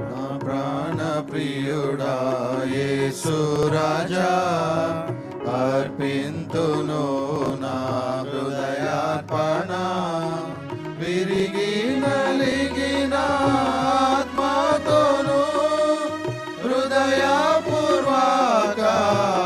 నా ప్రాణ ప్రియుడా యేసు అర్పింతును నా హృదయార్పణ. విరిగి నలిగిన ఆత్మతోను హృదయపూర్వకారాధనతో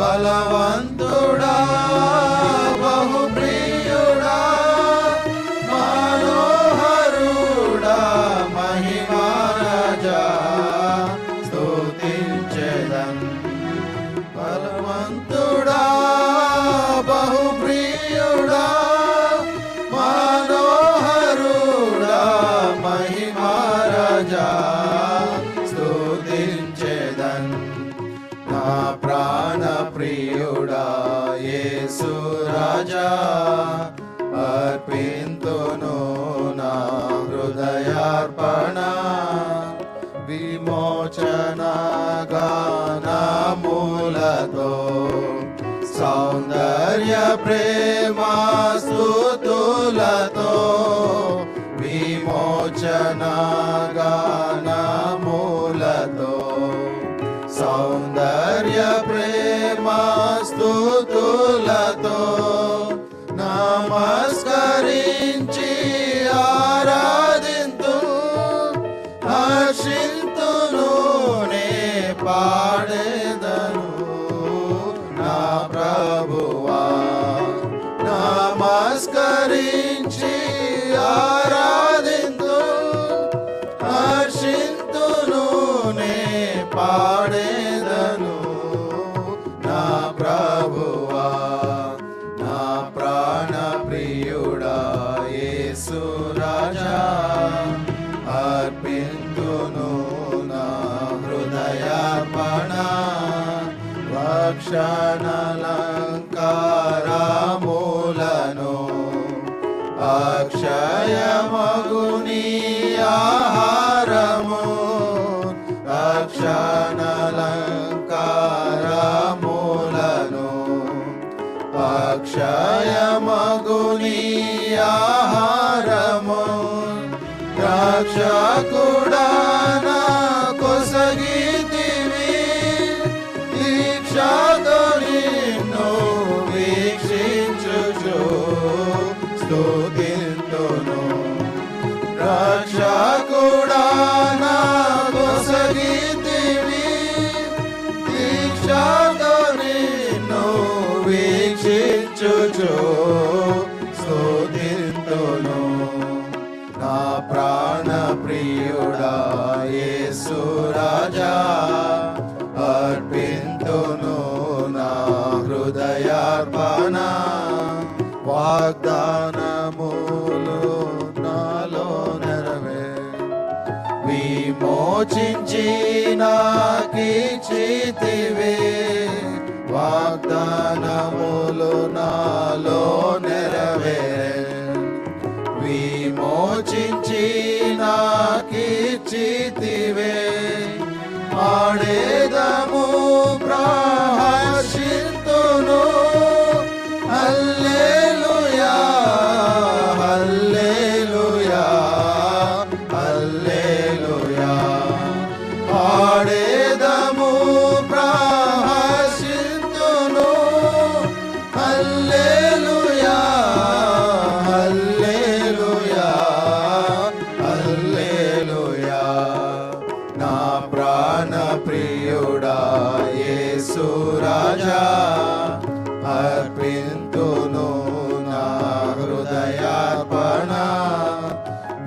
బలవంతుడా బహుప్రియుడా మనోహరుడా మహిమ నా ప్రాణ ప్రియుడా యేసు రాజా అర్పింతును నా హృదయార్పణ. విమోచన గానములతో సౌందర్య ప్రేమ స్తుతులతో విమోచన గానములతో పాడేదను నా ప్రభువా నమస్కరించి ఆరా లక్షణలంకారములను అక్షయమగుని ఆహారము అక్షణలంకారములను అక్షయమగుని ఆహారము రక్షకుడాన Raksha. విమోచించి నాకిచితివే వాగ్దానములు నాలో నెరవేరే విమోచించి నాకిచితివే ఆడే నా ప్రాణ ప్రియుడా యేసు రాజా అర్పింతును నా హృదయార్పణ.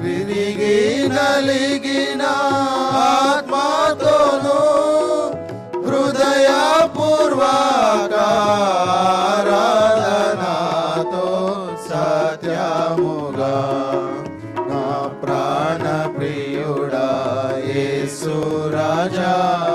విరిగి నలిగిన ఆత్మతోను హృదయపూర్వక రాజా